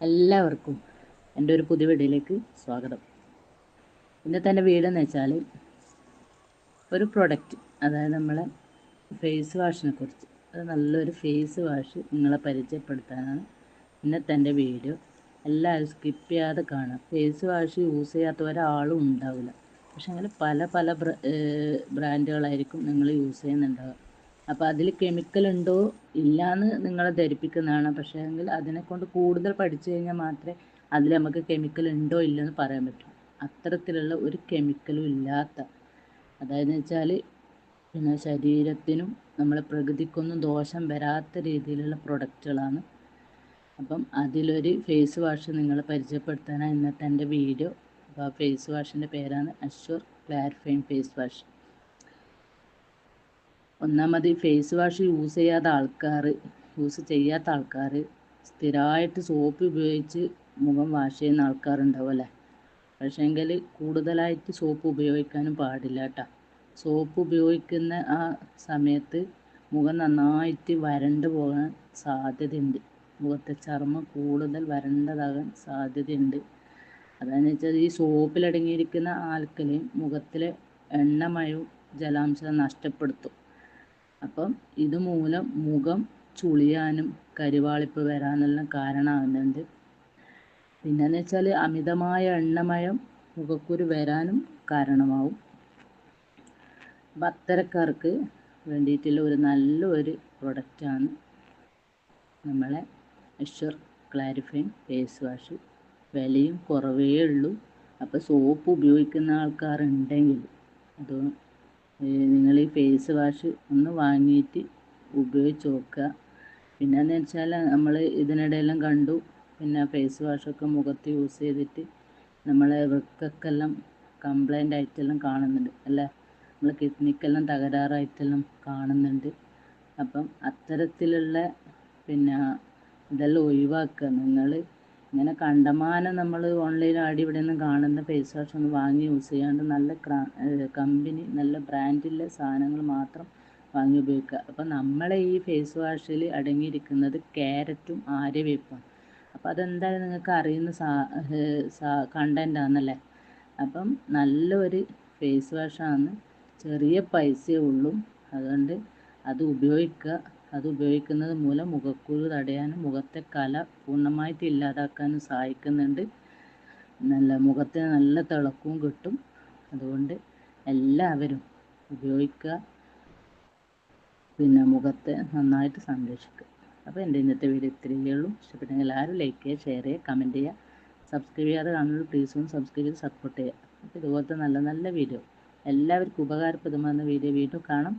എല്ലാവർക്കും എന്റെ ഒരു പുതിയ വീഡിയോയിലേക്ക് സ്വാഗതം. ഇന്നത്തെ എന്റെ വീടെന്ന് വെച്ചാൽ ഒരു പ്രൊഡക്റ്റ് അതായത് നമ്മളെ ഫേസ് വാഷിനെ കുറിച്ച്. അത് നല്ലൊരു ഫേസ് വാഷ് നിങ്ങളെ പരിചയപ്പെടുത്താനാണ് ഇന്നത്തെ എന്റെ വീഡിയോ. എല്ലാവരും സ്കിപ്പ് ചെയ്യാതെ കാണാം ഫേസ് വാഷ് യൂസ് ചെയ്യാത്ത ഒരാളും ഉണ്ടാവില്ല. പക്ഷെ അങ്ങനെ പല പല ബ്രാൻഡുകളായിരിക്കും നിങ്ങൾ യൂസ് ചെയ്യുന്നുണ്ടാവുക. അപ്പോൾ അതിൽ കെമിക്കൽ ഉണ്ടോ ഇല്ലയെന്ന് നിങ്ങളെ ധരിപ്പിക്കുന്നതാണ്. പക്ഷേ എങ്കിൽ അതിനെക്കൊണ്ട് കൂടുതൽ പഠിച്ചു കഴിഞ്ഞാൽ മാത്രമേ അതിൽ നമുക്ക് കെമിക്കൽ ഉണ്ടോ ഇല്ലെന്ന് പറയാൻ പറ്റൂ. അത്തരത്തിലുള്ള ഒരു കെമിക്കലും ഇല്ലാത്ത അതായത് വെച്ചാൽ പിന്നെ ശരീരത്തിനും നമ്മളെ പ്രകൃതിക്കൊന്നും ദോഷം വരാത്ത രീതിയിലുള്ള പ്രൊഡക്റ്റുകളാണ് അപ്പം അതിലൊരു ഫേസ് വാഷ് നിങ്ങളെ പരിചയപ്പെടുത്താനാണ് ഇന്നത്തെ എന്റെ വീഡിയോ അപ്പോൾ ആ ഫേസ് വാഷിന്റെ പേരാണ് അഷ്യൂർ ക്ലാരിഫൈങ് ഫേസ് വാഷ് ഒന്നാമത് ഫേസ് വാഷ് യൂസ് ചെയ്യാത്ത ആൾക്കാർ യൂസ് ചെയ്യാത്ത ആൾക്കാർ സ്ഥിരമായിട്ട് സോപ്പ് ഉപയോഗിച്ച് മുഖം വാഷ് ചെയ്യുന്ന ആൾക്കാരുണ്ടാവും അല്ലേ? പക്ഷേങ്കിൽ കൂടുതലായിട്ട് സോപ്പ് ഉപയോഗിക്കാനും പാടില്ല കേട്ടോ. സോപ്പ് ഉപയോഗിക്കുന്ന ആ സമയത്ത് മുഖം നന്നായിട്ട് വരണ്ട് പോകാൻ സാധ്യതയുണ്ട്. മുഖത്തെ ചർമ്മം കൂടുതൽ വരണ്ടതാകാൻ സാധ്യതയുണ്ട്. അതാണെന്ന് വെച്ചാൽ ഈ സോപ്പിലടങ്ങിയിരിക്കുന്ന ആൽക്കലി മുഖത്തിലെ എണ്ണമയവും ജലാംശം നഷ്ടപ്പെടുത്തും. അപ്പം ഇതുമൂലം മുഖം ചുളിയാനും കരിവാളിപ്പ് വരാനെല്ലാം കാരണമാകുന്നുണ്ട്. പിന്നെന്ന് വെച്ചാൽ അമിതമായ എണ്ണമയം മുഖക്കുരു വരാനും കാരണമാവും. അത്തരക്കാർക്ക് വേണ്ടിയിട്ടുള്ള ഒരു നല്ലൊരു പ്രൊഡക്റ്റാണ് നമ്മളെ അഷർ ക്ലാരിഫൈൻ ഫേസ് വാഷ്. വിലയും കുറവേ ഉള്ളൂ. അപ്പോൾ സോപ്പ് ഉപയോഗിക്കുന്ന ആൾക്കാരുണ്ടെങ്കിൽ അത് നിങ്ങൾ ഈ ഫേസ് വാഷ് ഒന്ന് വാങ്ങിയിട്ട് ഉപയോഗിച്ച് നോക്കുക. പിന്നെ എന്ന് വെച്ചാൽ നമ്മൾ ഇതിനിടെയെല്ലാം കണ്ടു. പിന്നെ ഫേസ് വാഷൊക്കെ മുഖത്ത് യൂസ് ചെയ്തിട്ട് നമ്മളെ വൃക്കക്കെല്ലാം കംപ്ലൈന്റ് ആയിട്ടെല്ലാം കാണുന്നുണ്ട് അല്ലേ? നമ്മൾ കിഡ്നിക്കെല്ലാം തകരാറായിട്ടെല്ലാം കാണുന്നുണ്ട്. അപ്പം അത്തരത്തിലുള്ള പിന്നെ ഇതെല്ലാം ഒഴിവാക്കുക. നിങ്ങൾ ഇങ്ങനെ കണ്ടമാനം നമ്മൾ ഓൺലൈൻ ആടി ഇവിടെ നിന്ന് കാണുന്ന ഫേസ് വാഷ് ഒന്ന് വാങ്ങി യൂസ് ചെയ്യാണ്ട് നല്ല കമ്പനി നല്ല ബ്രാൻഡിലെ സാധനങ്ങൾ മാത്രം വാങ്ങി ഉപയോഗിക്കുക. അപ്പോൾ നമ്മളെ ഈ ഫേസ് വാഷിൽ അടങ്ങിയിരിക്കുന്നത് ക്യാരറ്റും ആര്യവേപ്പും. അപ്പോൾ അതെന്തായാലും നിങ്ങൾക്ക് അറിയുന്ന സാ സാ കണ്ടന്റാണെന്നല്ലേ അപ്പം നല്ലൊരു ഫേസ് വാഷാണ് ചെറിയ പൈസയേ ഉള്ളൂ. അതുകൊണ്ട് അത് ഉപയോഗിക്കുക. അത് ഉപയോഗിക്കുന്നത് മൂലം മുഖക്കുരു തടയാനും മുഖത്തെ കല പൂർണമായിട്ട് ഇല്ലാതാക്കാനും സഹായിക്കുന്നുണ്ട്. നല്ല മുഖത്തിന് നല്ല തിളക്കവും കിട്ടും. അതുകൊണ്ട് എല്ലാവരും ഉപയോഗിക്കുക. പിന്നെ മുഖത്തെ നന്നായിട്ട് സംരക്ഷിക്കുക. അപ്പോൾ എന്റെ ഇന്നത്തെ വീഡിയോ ഇത്രയേ ഉള്ളൂ. ഇഷ്ടപ്പെട്ടെങ്കിൽ ആരും ലൈക്ക് ചെയ്യുക ഷെയർ ചെയ്യുക കമന്റ് ചെയ്യുക. സബ്സ്ക്രൈബ് ചെയ്യാതെ കാണുന്നത് പ്ലീസ് ഒന്ന് സബ്സ്ക്രൈബ് ചെയ്ത് സപ്പോർട്ട് ചെയ്യുക. അപ്പോൾ ഇതുപോലത്തെ നല്ല നല്ല വീഡിയോ എല്ലാവർക്കും ഉപകാരപ്രദമാകുന്ന വീഡിയോ വീണ്ടും കാണാം.